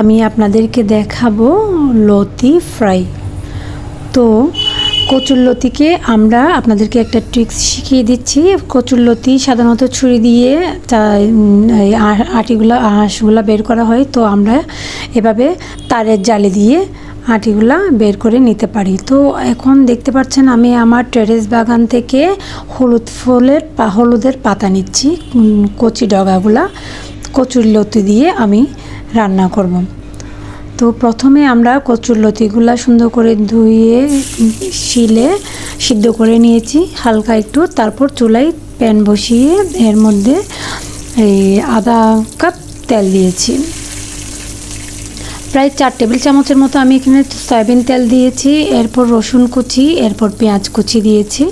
আমি আপনাদেরকে দেখাবো লতি ফ্রাই। তো কচুরলতিকে আমরা আপনাদেরকে একটা ট্রিক্স শিখিয়ে দিচ্ছি। কচুরলতি সাধারণত ছুরি দিয়ে আটিগুলা হাঁসগুলা বের করা হয়। তো আমরা এভাবে তারের জালি দিয়ে আটিগুলা বের করে নিতে পারি। তো এখন দেখতে পাচ্ছেন আমি আমার টেরেস বাগান থেকে হলুদ ফুলের হলুদের পাতা নিচ্ছি কচি ডগাগুলা। কচুর লতি দিয়ে আমি রান্না করব। তো প্রথমে আমরা কচুর লতিগুলা সুন্দর করে ধুয়ে, শিলে সিদ্ধ করে নিয়েছি। হালকা একটু, তারপর চুলায় প্যান বসিয়ে এর মধ্যে এই আধা কাপ তেল দিয়েছি। প্রায় চার টেবিল চামচের মতো আমি এখানে সয়াবিন তেল দিয়েছি, এরপর রসুন কুচি, এরপর পেঁয়াজ কুচি দিয়েছি।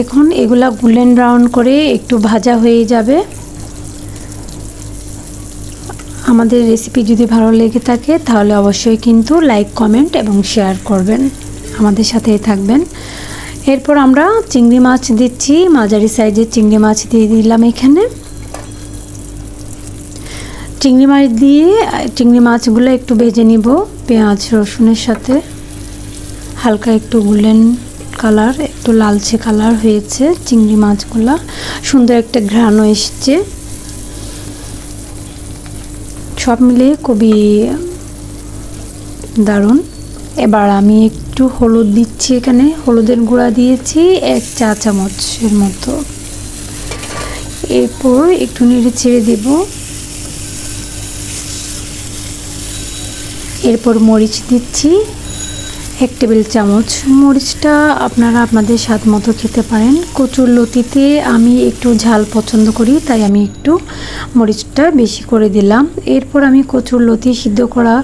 এখন এগুলা গোল্ডেন ব্রাউন করে একটু ভাজা হয়ে যাবে। আমাদের রেসিপি যদি ভালো লেগে থাকে, তাহলে অবশ্যই কিন্তু লাইক কমেন্ট এবং শেয়ার করবেন। আমাদের সাথেই থাকবেন। এরপর আমরা চিংড়ি মাছ দিচ্ছি। মাঝারি সাইজের চিংড়ি মাছ দিয়ে দিলাম এখানে। চিংড়ি মাছ দিয়ে, চিংড়ি মাছগুলো একটু ভেজে নিব পেঁয়াজ, রসুনের সাথে। হালকা একটু গোল্ডেন কালার একটু লালচে কালার হয়েছে চিংড়ি মাছগুলো। সুন্দর একটা ঘ্রাণও এসছে। সব মিলে খুবই দারুণ। এবার আমি একটু হলুদ দিচ্ছি এখানে। হলুদের গুঁড়া দিয়েছি এক চা চামচের মতো। এরপর একটু নেড়ে ছেড়ে দেব। এরপর মরিচ দিচ্ছি। এক টেবিল চামচ। মরিচটা আপনারা আপনাদের স্বাদ মতো খেতে পারেন। কচুর লতিতে আমি একটু ঝাল পছন্দ করি, তাই আমি একটু মরিচটা বেশি করে দিলাম। এরপর আমি কচুর লতি সিদ্ধ করা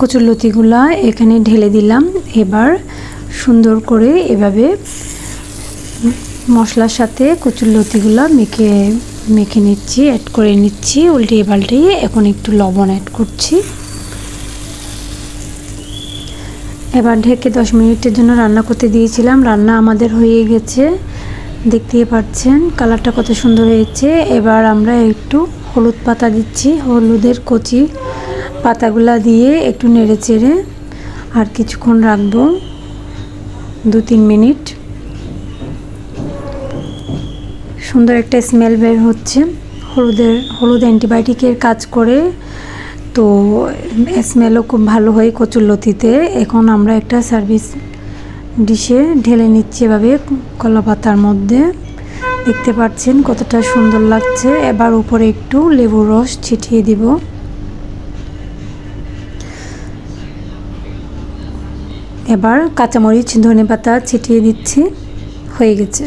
কচুর লতিগুলা এখানে ঢেলে দিলাম। এবার সুন্দর করে এভাবে মশলার সাথে কচুর লতিগুলা মেখে মেখে নিচ্ছি অ্যাড করে নিচ্ছি। উল্টিয়ে পাল্টিয়ে এখন একটু লবণ অ্যাড করছি। এবার ঢেকে দশ মিনিটের জন্য রান্না করতে দিয়েছিলাম। রান্না আমাদের হয়ে গেছে। দেখতেই পাচ্ছেন, কালারটা কত সুন্দর হয়েছে। এবার আমরা একটু হলুদ পাতা দিচ্ছি, হলুদের কচি পাতাগুলা দিয়ে একটু নেড়ে চেড়ে আর কিছুক্ষণ রাখব, দু তিন মিনিট। সুন্দর একটা স্মেল বের হচ্ছে। হলুদের, হলুদ অ্যান্টিবায়োটিকের কাজ করে তো স্মেলও খুব ভালো হয় কচুরলতিতে এখন আমরা একটা সার্ভিস ডিশে ঢেলে নিচ্ছি এভাবে কলা পাতার মধ্যে। দেখতে পাচ্ছেন কতটা সুন্দর লাগছে। এবার উপরে একটু লেবুর রস ছিটিয়ে দিব। এবার কাঁচামরিচ ধনে পাতা ছিটিয়ে দিচ্ছি। হয়ে গেছে।